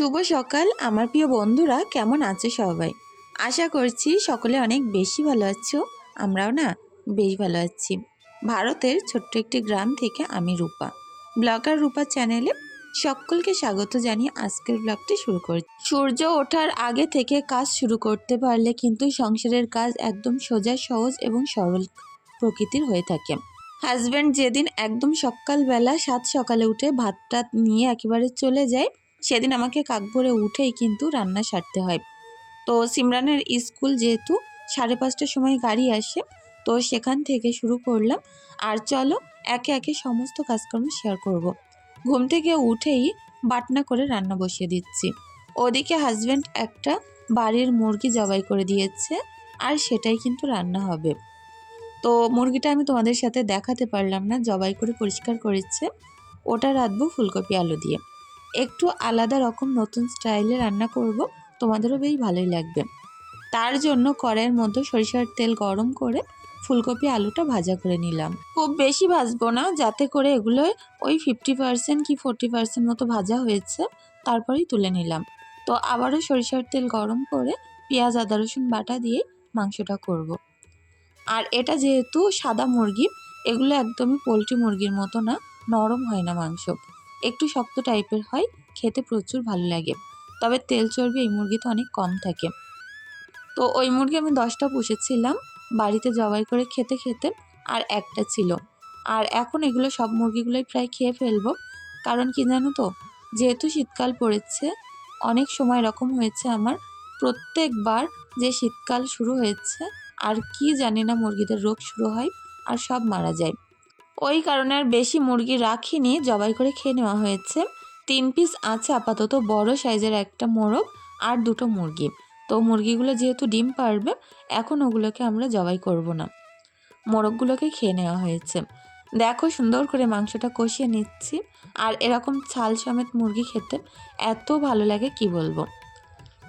শুভ সকাল। আমার প্রিয় বন্ধুরা, কেমন আছে সবাই? আশা করছি সকলে অনেক বেশি ভালো আছো, আমরাও না বেশ ভালো আছি। ভারতের ছোট্ট একটি গ্রাম থেকে আমি রূপা। ব্লগার রূপা চ্যানেলে সকলকে স্বাগত জানিয়ে আজকের ব্লগটি শুরু করছি। সূর্য ওঠার আগে থেকে কাজ শুরু করতে পারলে কিন্তু সংসারের কাজ একদম সোজা, সহজ এবং সরল প্রকৃতির হয়ে থাকে। হাজব্যান্ড যেদিন একদম সকালবেলা সাত সকালে উঠে ভাত টাত নিয়ে একেবারে চলে যায় সেদিন আমাকে কাক ভরে উঠেই কিন্তু রান্না সারতে হয়। তো সিমরানের স্কুল যেহেতু, সাড়ে পাঁচটার সময় গাড়ি আসে, তো সেখান থেকে শুরু করলাম আর চলো একে একে সমস্ত কাজকর্ম শেয়ার করব। ঘুম থেকে উঠেই বাটনা করে রান্না বসিয়ে দিচ্ছি। ওদিকে হাজব্যান্ড একটা বাড়ির মুরগি জবাই করে দিয়েছে আর সেটাই কিন্তু রান্না হবে। তো মুরগিটা আমি তোমাদের সাথে দেখাতে পারলাম না, জবাই করে পরিষ্কার করেছে। ওটা রাঁধবো ফুলকপি আলু দিয়ে। একটু আলাদা রকম নতুন স্টাইলে রান্না করব, তোমাদেরও বেশ ভালোই লাগবে। তার জন্য কড়াইয়ের মধ্যে সরিষার তেল গরম করে ফুলকপি আলুটা ভাজা করে নিলাম। খুব বেশি ভাজবো না, যাতে করে এগুলো ওই ফিফটি পার্সেন্ট কি ফোরটি পার্সেন্ট মতো ভাজা হয়েছে, তারপরেই তুলে নিলাম। তো আবারও সরিষার তেল গরম করে পেঁয়াজ, আদা, রসুন বাটা দিয়ে মাংসটা করব। আর এটা যেহেতু সাদা মুরগি, এগুলো একদমই পোলট্রি মুরগির মতো না, নরম হয় না মাংস। একটু শক্ত টাইপের হয়, খেতে প্রচুর ভালো লাগে। তবে তেল চর্বি এই মুরগিতে অনেক কম থাকে। তো ওই মুরগি আমি দশটা পুষেছিলাম, বাড়িতে জবাই করে খেতে খেতে আর একটা ছিল। আর এখন এগুলো সব মুরগিগুলোই প্রায় খেয়ে ফেলব। কারণ কি জানো তো, যেহেতু শীতকাল পড়েছে, অনেক সময় এরকম হয়েছে আমার, প্রত্যেকবার যে শীতকাল শুরু হয়েছে, আর কি জানি না মুরগিদের রোগ শুরু হয় আর সব মারা যায়। ওই কারণে আর বেশি মুরগি রাখিনি, জবাই করে খেয়ে নেওয়া হয়েছে। তিন পিস আছে আপাতত, বড় সাইজের একটা মোরগ আর দুটো মুরগি। তো মুরগিগুলো যেহেতু ডিম পারবে, এখন ওগুলোকে আমরা জবাই করব না। মোরগগুলোকে খেয়ে নেওয়া হয়েছে। দেখো সুন্দর করে মাংসটা কষিয়ে নিচ্ছি। আর এরকম ছাল সমেত মুরগি খেতে এত ভালো লাগে, কি বলব?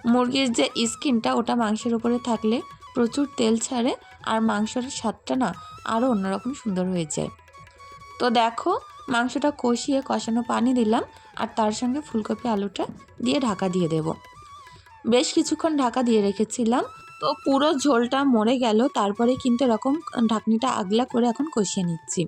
মুরগির যে স্কিনটা, ওটা মাংসের উপরে থাকলে প্রচুর তেল ছাড়ে আর মাংসের স্বাদটা না আরও অন্যরকম সুন্দর হয়ে যায়। তো দেখো, মাংসটা কষিয়ে কষানো পানি দিলাম আর তার সঙ্গে ফুলকপি আলুটা দিয়ে ঢাকা দিয়ে দেব। বেশ কিছুক্ষণ ঢাকা দিয়ে রেখেছিলাম, তো পুরো ঝোলটা মরে গেল, তারপরে কিন্তু এরকম ঢাকনিটা আগলা করে এখন কষিয়ে নিচ্ছি।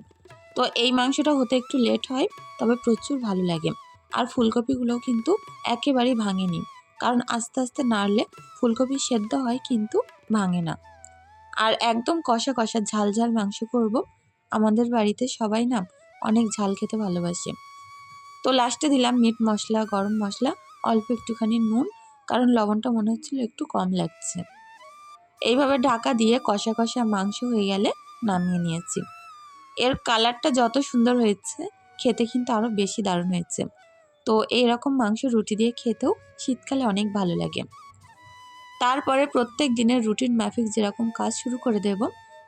তো এই মাংসটা হতে একটু লেট হয়, তবে প্রচুর ভালো লাগে। আর ফুলকপিগুলোও কিন্তু একেবারেই ভাঙেনি, কারণ আস্তে আস্তে নাড়লে ফুলকপি সেদ্ধ হয় কিন্তু ভাঙে না। আর একদম কষা কষা ঝাল ঝাল মাংস করব আমাদের বাড়িতে সবাই না অনেক ঝাল খেতে ভালোবাসে। তো লাস্টে দিলাম মিট মশলা, গরম মশলা, অল্প একটুখানি নুন, কারণ লবণটা মনে হচ্ছিল একটু কম লাগছে। এইভাবে ঢাকা দিয়ে কষা কষা মাংস হয়ে গেলে নামিয়ে নিয়েছি। এর কালারটা যত সুন্দর হয়েছে, খেতে কিন্তু আরও বেশি দারুণ হয়েছে। তো এইরকম মাংস রুটি দিয়ে খেতেও শীতকালে অনেক ভালো লাগে। তারপরে প্রত্যেক দিনের রুটিন মাফিক যেরকম কাজ শুরু করে দেব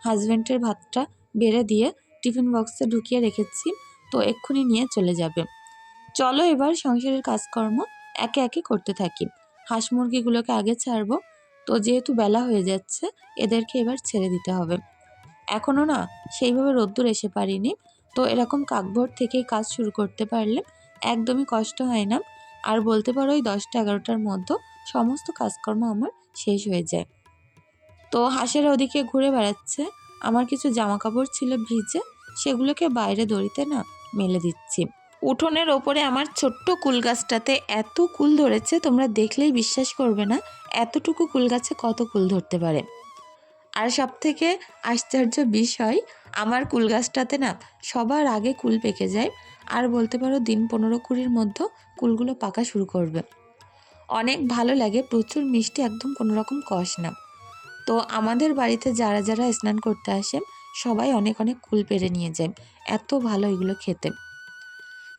হাজব্যান্ডের ভাতটা বেড়ে দিয়ে টিফিন বক্সে ঢুকিয়ে রেখেছি, তো এক্ষুনি নিয়ে চলে যাবে। চলো এবার সংসারের কাজকর্ম একে একে করতে থাকি। হাঁস মুরগিগুলোকে আগে ছাড়বো, তো যেহেতু বেলা হয়ে যাচ্ছে, এদেরকে এবার ছেড়ে দিতে হবে। এখনও না সেইভাবে রোদ্দুর এসে পারিনি তো এরকম কাকভোর থেকেই কাজ শুরু করতে পারলে একদমই কষ্ট হয় না। আর বলতে পারো ওই দশটা এগারোটার মধ্যে সমস্ত কাজকর্ম আমার শেষ হয়ে যায়। তো হাঁসের ওদিকে ঘুরে বেড়াচ্ছে আমার কিছু জামা কাপড় ছিল ভিজে, সেগুলোকে বাইরে দড়িতে না মেলে দিচ্ছি। উঠোনের ওপরে আমার ছোট্ট কুল গাছটাতে এত কুল ধরেছে, তোমরা দেখলেই বিশ্বাস করবে না, এতটুকু কুল গাছে কত কুল ধরতে পারে। আর সব থেকে আশ্চর্য বিষয়, আমার কুল গাছটাতে না সবার আগে কুল পেকে যায়, আর বলতে পারো দিন পনেরো কুড়ির মধ্যে কুলগুলো পাকা শুরু করবে। অনেক ভালো লাগে, প্রচুর মিষ্টি, একদম কোনো রকম কষ না। তো আমাদের বাড়িতে যারা যারা স্নান করতে আসে, সবাই অনেক অনেক কুল পেরে নিয়ে যায়। এত ভালো এগুলো খেতে।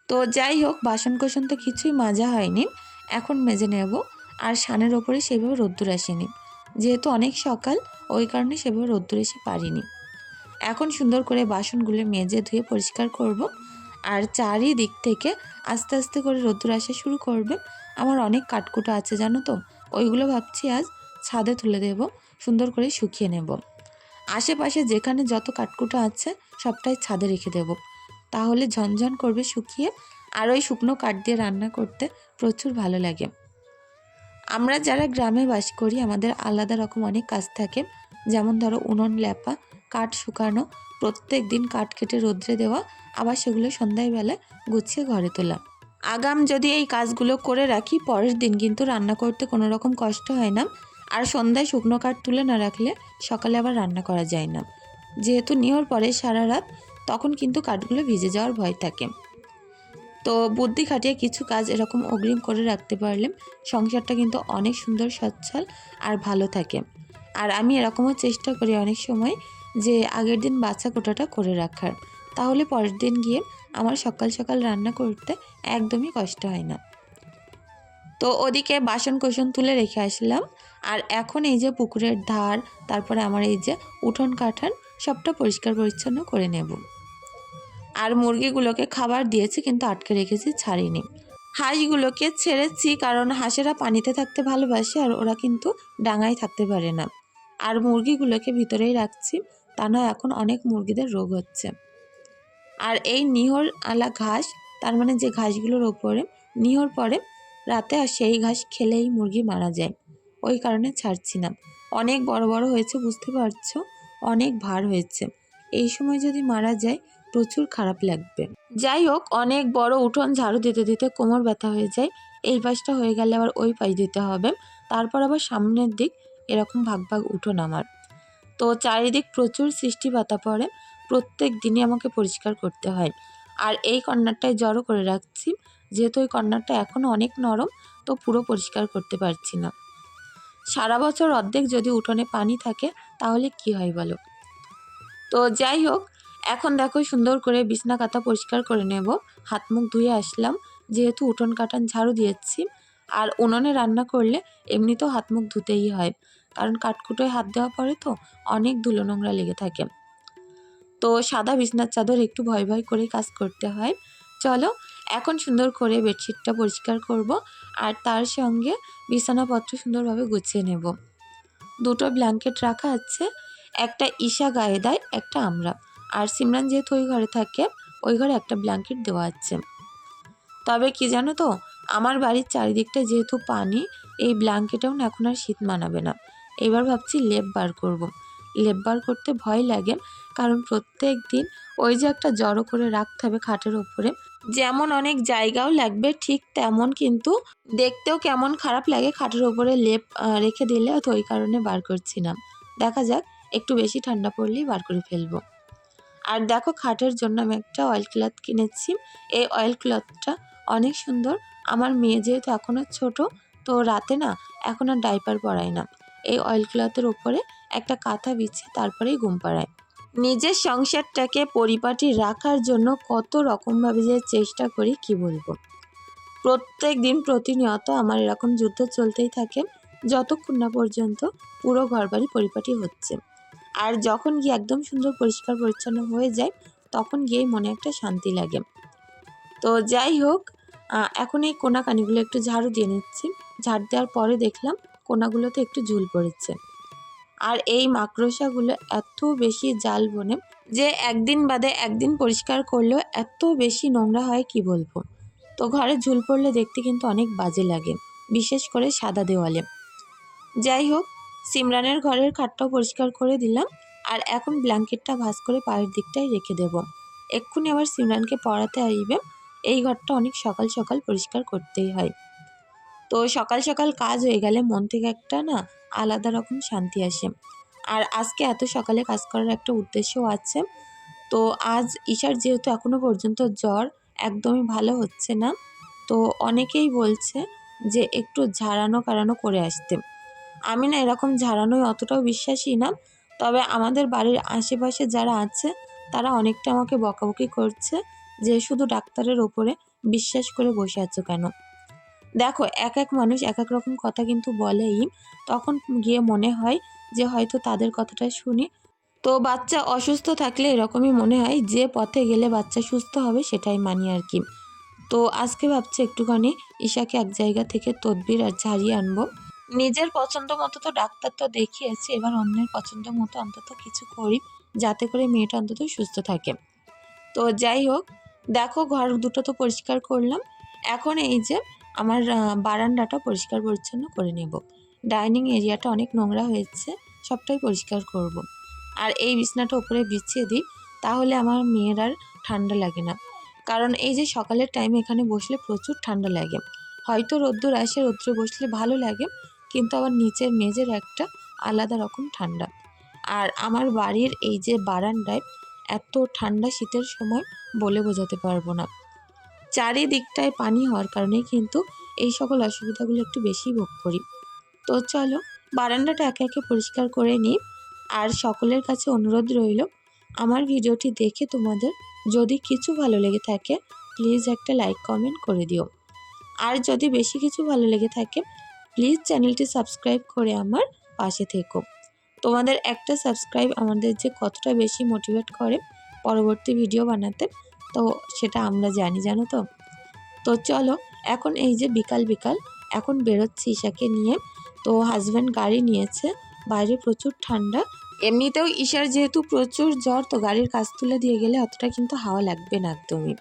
তো যাই হোক বাসন কোসন তো কিছুই মাজা হয়নি। এখন মেজে নেব। আর সানের ওপরে সেভাবে রোদ্দুর আসেনি। যেহেতু অনেক সকাল, ওই কারণে সেভাবে রোদ্দুর এসে পারিনি। এখন সুন্দর করে বাসনগুলো মেজে ধুয়ে পরিষ্কার করব। আর চারিদিক থেকে আস্তে আস্তে করে রোদ্দুর আসা শুরু করবে। আমার অনেক কাঠকুটো আছে, জানো তো? ওইগুলো ভাবছি আজ ছাদে তুলে দেব। সুন্দর করে শুকিয়ে নেব। আশেপাশে যেখানে যত কাঠকুটো আছে, সবটাই ছাদে রেখে দেব। তাহলে ঝনঝন করবে শুকিয়ে, আর ওই শুকনো কাঠ দিয়ে রান্না করতে প্রচুর ভালো লাগে। আমরা যারা গ্রামে বাস করি, আমাদের আলাদা রকম অনেক কাজ থাকে। যেমন ধরো, উনুন ল্যাপা কাঠ শুকানো, প্রত্যেক দিন কাঠ কেটে রোদ্রে দেওয়া, আবার সেগুলো সন্ধ্যায় বেলা গুছিয়ে ঘরে তোলা। আগাম যদি এই কাজগুলো করে রাখি, পরের দিন কিন্তু রান্না করতে কোনো রকম কষ্ট হয় না। আর সন্ধ্যায় শুকনো কাঠ তুলে না রাখলে সকালে আবার রান্না করা যায় না। যেহেতু নিহর পরে সারা রাত, তখন কিন্তু কাঠগুলো ভিজে যাওয়ার ভয় থাকে। তো বুদ্ধি খাটিয়ে কিছু কাজ এরকম অগ্রিম করে রাখতে পারলে সংসারটা কিন্তু অনেক সুন্দর, সচ্ছল আর ভালো থাকে। আর আমি এরকমও চেষ্টা করি অনেক সময় যে আগের দিন বাচ্চা কোটাটা করে রাখার। তাহলে পরের দিন গিয়ে আমার সকাল সকাল রান্না করতে একদমই কষ্ট হয় না। তো ওদিকে বাসন কোসন তুলে রেখে আসলাম। আর এখন এই যে পুকুরের ধার, তারপরে আমার এই যে উঠোন কাঠান সবটা পরিষ্কার পরিচ্ছন্ন করে নেব। আর মুরগিগুলোকে খাবার দিয়েছি, কিন্তু আটকে রেখেছি, ছাড়িনি। হাঁসগুলোকে ছেড়েছি, কারণ হাঁসেরা পানিতে থাকতে ভালোবাসে আর ওরা কিন্তু ডাঙায় থাকতে পারে না। আর মুরগিগুলোকে ভিতরেই রাখছি, তা নয় এখন অনেক মুরগিদের রোগ হচ্ছে। আর এই নিহর আলা ঘাস, তার মানে যে ঘাসগুলোর ওপরে, নিহর পরে রাতে আর সেই ঘাস খেলেই মুরগি মারা যায়। ওই কারণে ছাড়ছি না। অনেক বড় বড় হয়েছে, বুঝতে পারছ? অনেক ভার হয়েছে। এই সময় যদি মারা যায়, প্রচুর খারাপ লাগবে। যাই হোক, অনেক বড় উঠোন ঝাড়ু দিতে দিতে কোমর ব্যথা হয়ে যায়। এই পাশটা হয়ে গেলে আবার ওই পাশ দিতে হবে। তারপর আবার সামনের দিক এরকম ভাগ ভাগ উঠোন আমার। তো চারিদিক প্রচুর সৃষ্টি পাতা পড়ে। প্রত্যেক দিনই আমাকে পরিষ্কার করতে হয়। আর এই কর্নারটায় জড়ো করে রাখছি। যেহেতু ওই কর্নারটা এখনও অনেক নরম, তো পুরো পরিষ্কার করতে পারছি না। সারা বছর অর্ধেক যদি উঠোনে পানি থাকে, তাহলে কি হয় বলো? তো যাই হোক, এখন দেখো সুন্দর করে বিছনা কাতা পরিষ্কার করে নেব। হাত মুখ ধুয়ে আসলাম, যেহেতু উঠোন কাটান ঝাড়ু দিয়েছি। আর উনুনে রান্না করলে এমনিতেও হাত মুখ ধুতেই হয়, কারণ কাঠকুটোয় হাত দেওয়া পরে তো অনেক ধুলো নোংরা লেগে থাকে। তো সাদা বিছনার চাদর একটু ভয় ভয় করে কাজ করতে হয়। চলো এখন সুন্দর করে বেডশিটটা পরিষ্কার করব আর তার সঙ্গে বিছানাপত্র সুন্দরভাবে গুছিয়ে নেব। দুটো ব্ল্যাঙ্কেট রাখা আছে, একটা ঈশা গায়ে দেয় একটা আমরা। আর সিমরান যেহেতু ওই ঘরে থাকে, ওই ঘরে একটা ব্ল্যাঙ্কেট দেওয়া আছে। তবে কি জানো তো, আমার বাড়ির চারিদিকটা যেহেতু পানি, এই ব্ল্যাঙ্কেটেও না এখন আর শীত মানাবে না। এবার ভাবছি লেপ বার করব। লেপ বার করতে ভয় লাগে, কারণ প্রত্যেক দিন ওই যে একটা জড়ো করে রাখতে হবে খাটের ওপরে যেমন অনেক জায়গাও লাগবে, ঠিক তেমন কিন্তু দেখতেও কেমন খারাপ লাগে খাটের ওপরে লেপ রেখে দিলে তো ওই কারণে বার করছি না। দেখা যাক, একটু বেশি ঠান্ডা পড়লেই বার করে ফেলব। আর দেখো খাটের জন্য আমি একটা অয়েল ক্লথ কিনেছি। এই অয়েল ক্লথটা অনেক সুন্দর। আমার মেয়ে যেহেতু এখনও ছোট, তো রাতে না এখন আর ডাইপার পরায় না। এই অয়েল ক্লথের ওপরে একটা কাঁথা বিছিয়ে তারপরেই ঘুম পাড়ায়। নিজের সংসারটাকে পরিপাটি রাখার জন্য কত রকমভাবে যে চেষ্টা করি, কি বলব? প্রত্যেক দিন প্রতিনিয়ত আমার এরকম যুদ্ধ চলতেই থাকে, যতক্ষণ না পর্যন্ত পুরো ঘরবাড়ি পরিপাটি হচ্ছে। আর যখন গিয়ে একদম সুন্দর পরিষ্কার পরিচ্ছন্ন হয়ে যায়, তখন গিয়েই মনে একটা শান্তি লাগে। তো যাই হোক এখন এই কোনাকানিগুলো একটু ঝাড়ু দিয়ে নিচ্ছি। ঝাড় দেওয়ার পরে দেখলাম কোনাগুলোতে একটু ঝুল পড়েছে। আর এই মাকড়সাগুলো এত বেশি জাল বনে যে একদিন বাদে একদিন পরিষ্কার করলেও এত বেশি নোংরা হয় কি বলব? তো ঘরে ঝুল পড়লে দেখতে কিন্তু অনেক বাজে লাগে, বিশেষ করে সাদা দেওয়ালে। যাই হোক, সিমরানের ঘরের খাটটাও পরিষ্কার করে দিলাম আর এখন ব্ল্যাঙ্কেটটা ভাঁজ করে পায়ের দিকটাই রেখে দেব। এক্ষুনি আবার সিমরানকে পড়াতে আসবে। এই ঘরটা অনেক সকাল সকাল পরিষ্কার করতেই হয়। তো সকাল সকাল কাজ হয়ে গেলে মন থেকে একটা না আলাদা রকম শান্তি আসে। আর আজকে এত সকালে কাজ করার একটা উদ্দেশ্যও আছে। তো আজ ঈশার যেহেতু এখনও পর্যন্ত জ্বর, একদমই ভালো হচ্ছে না। তো অনেকেই বলছে যে একটু ঝাড়ানো কারানো করে আসতে। আমি না এরকম ঝাড়ানোয় অতটাও বিশ্বাসী না। তবে আমাদের বাড়ির আশেপাশে যারা আছে, তারা অনেকটা আমাকে বকাবকি করছে যে শুধু ডাক্তারের ওপরে বিশ্বাস করে বসে আছো কেন? দেখো, এক এক মানুষ এক এক রকম কথা কিন্তু বলেই তখন গিয়ে মনে হয় যে হয়তো তাদের কথাটা শুনি। তো বাচ্চা অসুস্থ থাকলে এরকমই মনে হয় যে পথে গেলে বাচ্চা সুস্থ হবে সেটাই মানি আর কি। তো আজকে ভাবছি একটুখানি ঈশাকে এক জায়গা থেকে তদবির আর ঝাড়িয়ে আনব। নিজের পছন্দ মতো তো ডাক্তার তো দেখিয়েছি, এবার অন্যের পছন্দ মতো অন্তত কিছু করি যাতে করে মেয়েটা অন্তত সুস্থ থাকে। তো যাই হোক, দেখো ঘর দুটো তো পরিষ্কার করলাম। এখন এই যে আমার বারান্দাটা পরিষ্কার পরিচ্ছন্ন করে নেব। ডাইনিং এরিয়াটা অনেক নোংরা হয়েছে, সবটাই পরিষ্কার করব। আর এই বিছনাটা উপরে বিছিয়ে দিই, তাহলে আমার মেয়ের আর ঠান্ডা লাগে না। কারণ এই যে সকালের টাইমে এখানে বসলে প্রচুর ঠান্ডা লাগে। হয়তো রোদ্দুর আসে, রোদ্দুরে বসলে ভালো লাগে, কিন্তু আবার নিচের মেঝের একটা আলাদা রকম ঠান্ডা। আর আমার বাড়ির এই যে বারান্দায় এত ঠান্ডা শীতের সময় বলে বোঝাতে পারব না। চারিদিকটায় পানি হওয়ার কারণে কিন্তু এই সকল অসুবিধাগুলো একটু বেশি ভোগ করি। তো চলো, বারান্দাটা একে একে পরিষ্কার করে নিই। আর সকলের কাছে অনুরোধ রইল, আমার ভিডিওটি দেখে তোমাদের যদি কিছু ভালো লেগে থাকে প্লিজ একটা লাইক কমেন্ট করে দিও। আর যদি বেশি কিছু ভালো লেগে থাকে প্লিজ চ্যানেলটি সাবস্ক্রাইব করে আমার পাশে থেকো। তোমাদের একটা সাবস্ক্রাইব আমাদের যে কতটা বেশি মোটিভেট করে, পরবর্তী ভিডিও বানাতে তো সেটা আমরা জানি, জানো তো? তো চলো, এখন এই যে বিকাল বিকাল, এখন বেরোচ্ছি ঈশাকে নিয়ে। তো হাজব্যান্ড গাড়ি নিয়েছে, বাইরে প্রচুর ঠান্ডা। এমনিতেও ঈশার যেহেতু প্রচুর জ্বর, তো গাড়ির কাজ তুলে দিয়ে গেলে অতটা কিন্তু হাওয়া লাগবে না একদমই।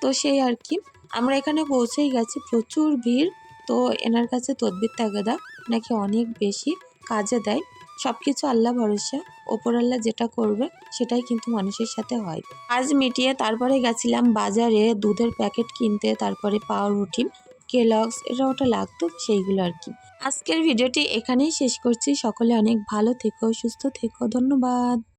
তো সেই আর কি, আমরা এখানে পৌঁছেই গেছি, প্রচুর ভিড়। তো এনার কাছে তদবির তাগাদা, নাকি অনেক বেশি কাজে দেয়। সব কিছু আল্লাহ ভরসা, ওপর আল্লাহ যেটা করবে সেটাই কিন্তু মানুষের সাথে হয়। আজ মিটিয়ে তারপরে গেছিলাম বাজারে দুধের প্যাকেট কিনতে, তারপরে পাওয়ার পাউরুটি কেলক্স এটা ওটা লাগতো, সেইগুলো আর কি। আজকের ভিডিওটি এখানেই শেষ করছি। সকলে অনেক ভালো থেকো, সুস্থ থেকো, ধন্যবাদ।